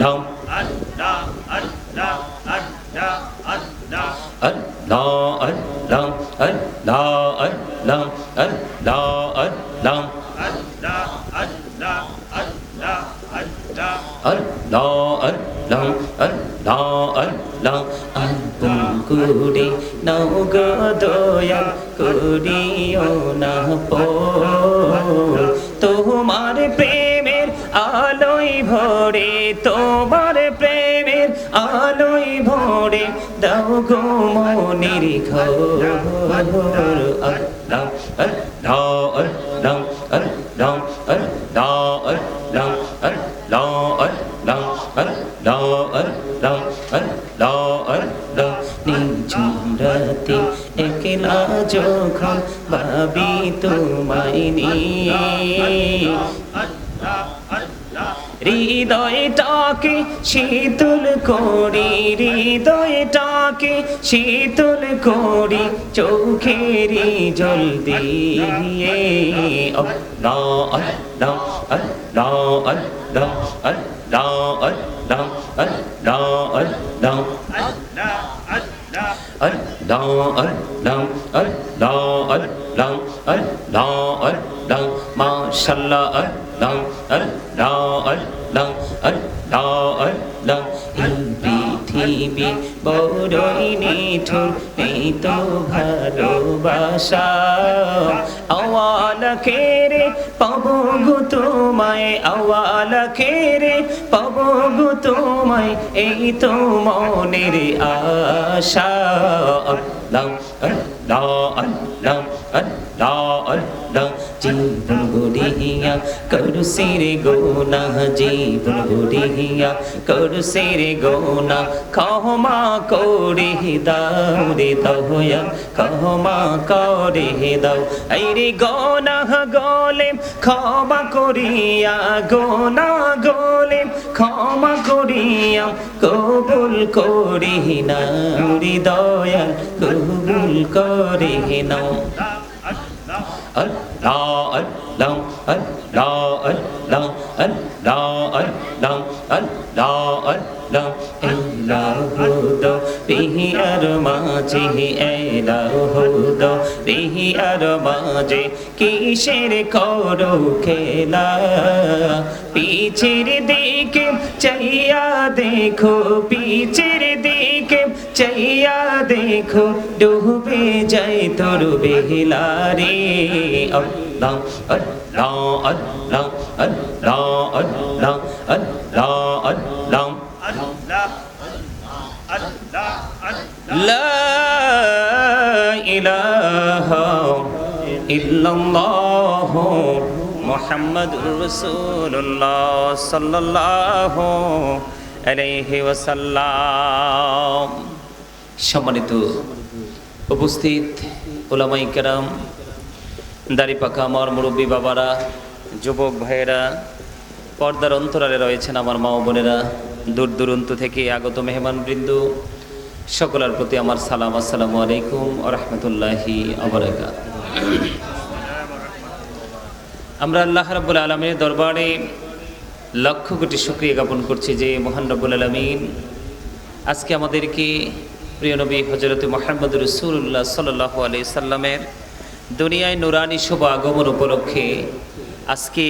লাম। আল্লাহ আল্লাহ আল্লাহ আল্লাহ আল্লাহ আল্লাহ আল্লাহ আল্লাহ আল্লাহ আল্লাহ আল্লাহ আল্লাহ আল্লাহ আল্লাহ আল্লাহ আল্লাহ আল্লাহ আল্লাহ কুড়ি নৌ গদয়া কুড়িও না পো তোমার প্রে ঝরে তোমার প্রেমের আলোই ভরে দাও গো মনির যখন ভাবি তোমায় নি হৃদয়টাকে শীতল করি হৃদয়টাকে শীতল করি চোখেরই জল দিয়ে আল্লাহ আল্লাহ আল্লাহ আল্লাহ আল্লাহ আল্লাহ আল্লাহ আল্লাহ Allah, Allah, বড়ই নিঠুর, এই তো ভালোবাসা। আওয়াল খেরে পাবো গো তোমায়, আওয়াল খেরে পাবো গো তোমায়, এই তো মনের আশা। আল্লাহ আল্লাহ আল্লাহ আল্লাহ আল্লাহ। জীবন গড়িয়া করু সিরে গোনা জীবন গড়িয়া করু সিরে গোনা ক্ষমা করে দাও রে দয়া ক্ষমা করে দাও এই রে গোনা গলে ক্ষমা করিয়া গোনা গলে ক্ষমা করিয়া কবুল করি না রে দয়া কবুল করে নাও Allah, Allah, Allah, Allah, Allah, Allah, Allah, Allah, এলাহুদ বিহি আর মাঝে এলাহুদ বিহি আর মাঝে কিসের করো খেলা পিছের দিকে চাইয়া দেখো পিছের দিকে চাইয়া দেখো ডুবে যাই তোর বেহিলারে। আল্লাহ আল্লাহ আল্লাহ আল্লাহ আলাইহি ওয়াসাল্লাম। সম্মানিত উপস্থিত ওলামাই কেরাম, দাড়ি পাকা আমার মুরব্বী বাবারা, যুবক ভাইয়েরা, পর্দার অন্তরালে রয়েছেন আমার মা বোনেরা, দূর দূরান্ত থেকে আগত মেহমান বৃন্দ সকলের প্রতি আমার সালাম, আসসালামু আলাইকুম ও রহমতুল্লাহি আবরাকা আমরা আল্লাহ রাব্বুল আলমের দরবারে লক্ষ কোটি শুক্রিয়া জ্ঞাপন করছি যে মহান রব্বুল আলমিন আজকে আমাদেরকে প্রিয় নবী হজরত মোহাম্মদ রসুল্লাহ সাল্লাহ আলি সাল্লামের দুনিয়ায় নুরানি শুভ আগমন উপলক্ষে আজকে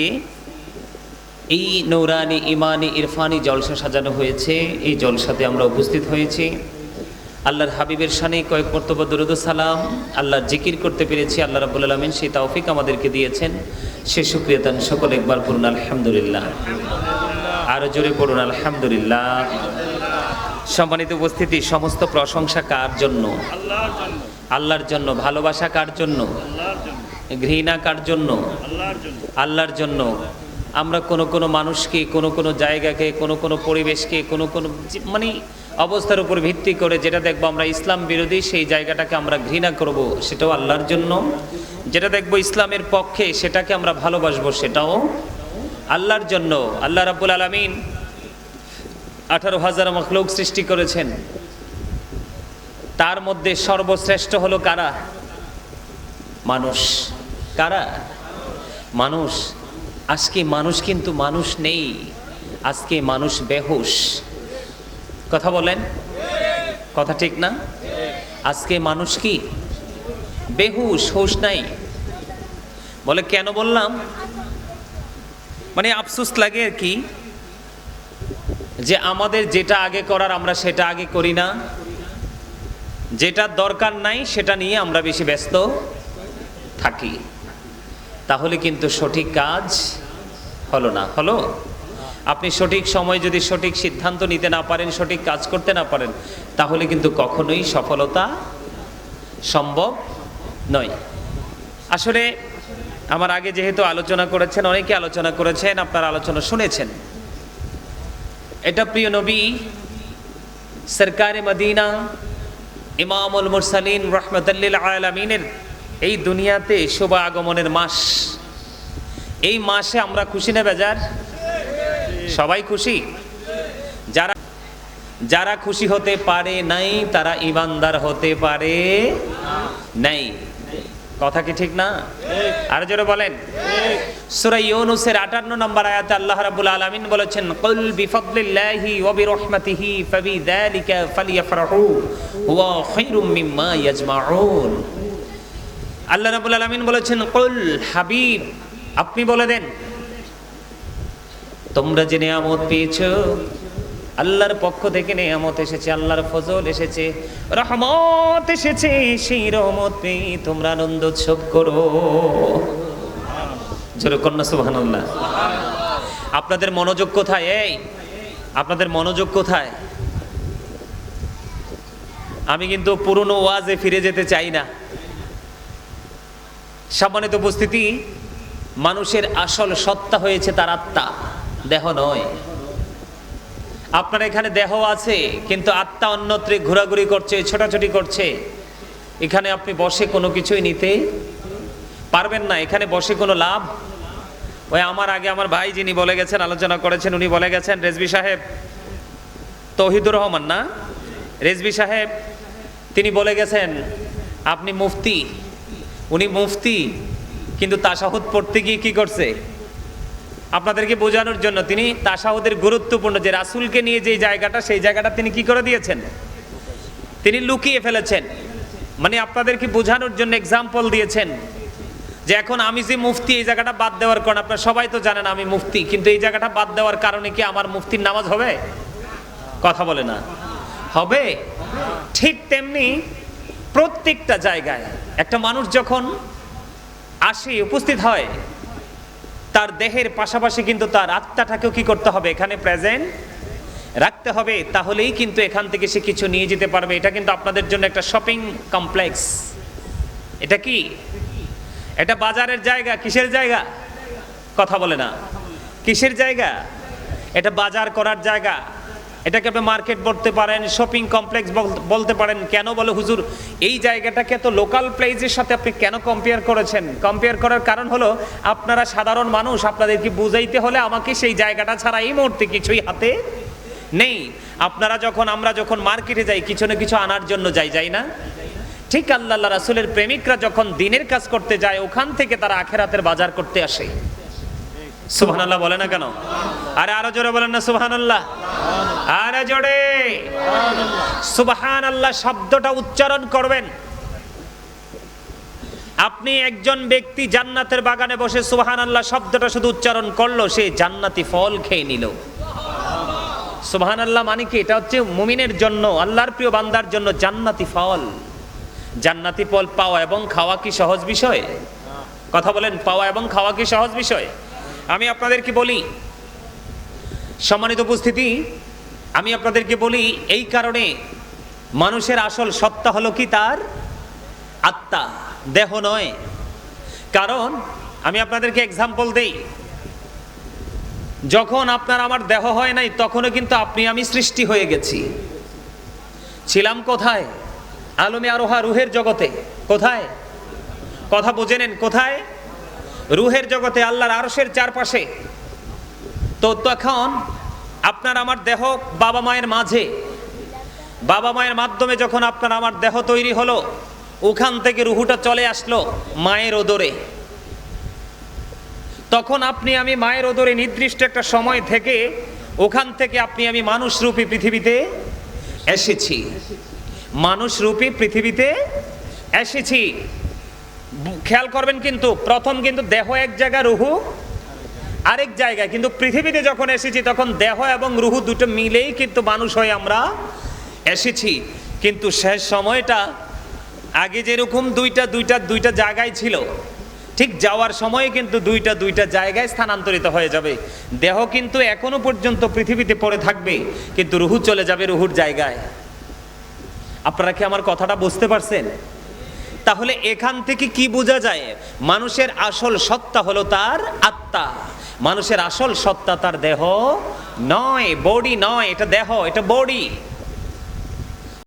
এই নৌরানি ইমানি ইরফানি জলসা সাজানো হয়েছে। এই জলসাতে আমরা উপস্থিত হয়েছি। আল্লাহর হাবিবের সানে কয়েক কর্তব্য দরুদ সালাম। আল্লাহর জিকির করতে পেরেছি। আল্লাহ রাবুল আলমিন সেই তৌফিক আমাদেরকে দিয়েছেন। সে সুক্রিয়তান সকল একবার পড়ুন, আলহামদুলিল্লাহ। আরও জোরে পড়ুন, আলহামদুলিল্লাহ। সম্মানিত উপস্থিতি, সমস্ত প্রশংসা কার জন্য? আল্লাহর জন্য। ভালোবাসা কার জন্য? ঘৃণা কার জন্য? আল্লাহর জন্য। আমরা কোনো কোনো মানুষকে, কোনো কোনো জায়গাকে, কোনো কোনো পরিবেশকে, কোনো কোনো মানে অবস্থার উপর ভিত্তি করে যেটা দেখব আমরা ইসলাম বিরোধী, সেই জায়গাটাকে আমরা ঘৃণা করব, সেটাও আল্লাহর জন্য। যেটা দেখব ইসলামের পক্ষে, সেটাকে আমরা ভালোবাসবো, সেটাও আল্লাহর জন্য। আল্লাহ রাব্বুল আলামিন আঠারো হাজার মখলুক সৃষ্টি করেছেন। তার মধ্যে সর্বশ্রেষ্ঠ হলো কারা? মানুষ। কারা? মানুষ। আজকে মানুষ কিন্তু মানুষ নেই। আজকে মানুষ বেহুশ। কথা বলেন। কথা ঠিক না? আজকে মানুষ কি? বেহুশ, হুশ নাই। বলে কেন বললাম? মানে আফসোস লাগে আর কি। যে আমাদের যেটা আগে করার আমরা সেটা আগে করি না। যেটা দরকার নাই সেটা নিয়ে আমরা বেশি ব্যস্ত থাকি। তাহলে কিন্তু সঠিক কাজ হলো না। হলো? আপনি সঠিক সময় যদি সঠিক সিদ্ধান্ত নিতে না পারেন, সঠিক কাজ করতে না পারেন, তাহলে কিন্তু কখনোই সফলতা সম্ভব নয়। আসলে আমার আগে যেহেতু আলোচনা করেছেন, অনেকে আলোচনা করেছেন, আপনার আলোচনা শুনেছেন। এটা প্রিয় নবী, সরকারে মদিনা, ইমামুল মুরসালিন রহমতুল্লিল আলমিনের এই দুনিয়াতে শুভ আগমনের মাস। এই মাসে আমরা খুশি না বেজার? সবাই খুশি? যারা যারা খুশি হতে পারে নাই, তারা ইমানদার হতে পারে নাই। কথা কি ঠিক না? আর জোরে বলেন। সূরা ইউনূসের 58 নম্বর আয়াতে আল্লাহ রাব্বুল আলামিন বলেছেন, কুল বিফাদলিল্লাহি ওয়া বিরহমাতিহি ফাবিযালিকা ফালইফরাহু হুয়া খায়রুম মিম্মা ইয়াজমাউন। আল্লাহ রাব্বুল আলামিন বলেছেন, কুল হাবিব, আপনি বলে দেন, তোমরা যে নিয়ামত পেয়েছ, আল্লাহর পক্ষ থেকে নিয়ামত এসেছে, আল্লাহর ফজল এসেছে, রহমত এসেছে, সেই রহমত পেয়ে তোমরা আনন্দ উৎসব করো। জোরে কন্যা, সুবহানাল্লাহ। আপনাদের মনোযোগ কোথায়? এই, আপনাদের মনোযোগ কোথায়? আমি কিন্তু পুরনো ওয়াজে ফিরে যেতে চাই না। সম্মানিত উপস্থিতি, মানুষের আসল সত্তা হয়েছে তার আত্মা, দেহ নয়। আপনার এখানে দেহ আছে, কিন্তু আত্মা অন্যত্রে ঘোরাঘুরি করছে, ছোটাছুটি করছে। এখানে আপনি বসে কোনো কিছুই নিতে পারবেন না, এখানে বসে কোনো লাভ ওই আমার আগে আমার ভাই যিনি বলে গেছেন, আলোচনা করেছেন, উনি বলে গেছেন, রেজবি সাহেব, তহিদুর রহমান না? রেজবি সাহেব, তিনি বলে গেছেন, আপনি মুফতি, উনি মুফতি, কিন্তু তাসাহুদ পড়তে গিয়ে কি করছে? আপনাদেরকে বোঝানোর জন্য তিনি তাসাহুদের গুরুত্বপূর্ণ, যে রাসুলকে নিয়ে যে জায়গাটা, সেই জায়গাটা তিনি কি করে দিয়েছেন? তিনি লুকিয়ে ফেলেছেন। মানে আপনাদেরকে বোঝানোর জন্য এক্সাম্পল দিয়েছেন। যে এখন আমি যে মুফতি, এই জায়গাটা বাদ দেওয়ার কারণ আপনারা সবাই তো জানেন আমি মুফতি, কিন্তু এই জায়গাটা বাদ দেওয়ার কারণে কি আমার মুফতির নামাজ হবে? কথা বলে না। হবে। ঠিক তেমনি প্রত্যেকটা জায়গায় একটা মানুষ যখন আসে, উপস্থিত হয়, তার দেহের পাশাপাশি কিন্তু তার আত্মাটাকেও কি করতে হবে? এখানে প্রেজেন্ট রাখতে হবে। তাহলেই কিন্তু এখান থেকে সে কিছু নিয়ে যেতে পারবে। এটা কিন্তু আপনাদের জন্য একটা শপিং কমপ্লেক্স এটা কি? এটা বাজারের জায়গা, কিসের জায়গা? কথা বলে না। কিসের জায়গা? এটা বাজার করার জায়গা। এটাকে আপনি মার্কেট বলতে পারেন, শপিং কমপ্লেক্স বলতে পারেন। কেন বলে হুজুর, এই জায়গাটাকে এত লোকাল প্লেসের সাথে আপনি কেন কম্পেয়ার করেছেন? কম্পেয়ার করার কারণ হলো, আপনারা সাধারণ মানুষ, আপনাদেরকে বুঝাইতে হলে আমাকে সেই জায়গাটা ছাড়া এই মুহূর্তে কিছুই হাতে নেই। আপনারা যখন, আমরা যখন মার্কেটে যাই, কিছু না কিছু আনার জন্য যাই যাই না? ঠিক আল্লাহ রাসুলের প্রেমিকরা যখন দিনের কাজ করতে যায়, ওখান থেকে তারা আখেরাতের বাজার করতে আসে। সুবহান বলে না কেন? আরে আরও জোরে বলেন না সুবহান আরে জোরে। সুবহান শব্দটা উচ্চারণ করবেন। আপনি একজন ব্যক্তি জান্নাতের বাগানে বসে সুবহান আল্লাহ শব্দটা শুধু উচ্চারণ করল, সে জান্নাতি ফল খেয়ে নিল। সুবহান আল্লাহ মানে কি? এটা হচ্ছে মুমিনের জন্য, আল্লাহর প্রিয় বান্দার জন্য জান্নাতি ফল। জান্নাতি ফল পাওয়া এবং খাওয়া কি সহজ বিষয়? কথা বলেন, পাওয়া এবং খাওয়া কি সহজ বিষয়? আমি আপনাদেরকে বলি, সম্মানিত উপস্থিতি, আমি আপনাদেরকে বলি, এই কারণে মানুষের আসল সত্তা হলো কি তার? আত্মা, দেহ নয়। কারণ, আমি আপনাদেরকে এক্সাম্পল দেই। যখন আপনার আমার দেহ হয় নাই, তখনও কিন্তু আপনি আমি সৃষ্টি হয়ে গেছি। ছিলাম কোথায়? আলমে আরোহা রুহের জগতে, কোথায়? কথা বুঝে নেন, কোথায়? রুহের জগতে, আল্লাহর আরসের চারপাশে। তো তখন আপনার আমার দেহ বাবা মায়ের মাঝে। বাবা মায়ের মাধ্যমে যখন আপনার আমার দেহ তৈরি হলো, ওখান থেকে রুহুটা চলে আসলো মায়ের ওদরে। তখন আপনি আমি মায়ের ওদরে নির্দিষ্ট একটা সময় থেকে, ওখান থেকে আপনি আমি মানুষরূপী পৃথিবীতে এসেছি। মানুষ রূপী পৃথিবীতে এসেছি। খেয়াল করবেন কিন্তু, প্রথম কিন্তু দেহ এক জায়গা, রুহু আরেক জায়গায়। কিন্তু পৃথিবীতে যখন এসেছি, তখন দেহ এবং রুহু দুটো মিলেই কিন্তু মানুষ হয়ে আমরা এসেছি। কিন্তু শেষ সময়টা আগে যেরকম দুইটা দুইটা দুইটা জায়গায় ছিল, ঠিক যাওয়ার সময় কিন্তু দুইটা দুইটা জায়গায় স্থানান্তরিত হয়ে যাবে। দেহ কিন্তু এখনও পর্যন্ত পৃথিবীতে পড়ে থাকবে, কিন্তু রুহু চলে যাবে রুহুর জায়গায়। আপনারা কি আমার কথাটা বুঝতে পারছেন? তাহলে এখান থেকে কি বোঝা যায়? মানুষের আসল সত্তা হলো তার আত্মা। মানুষের আসল সত্তা তার দেহ নয় বডি নয়, এটা দেহ, এটা বডি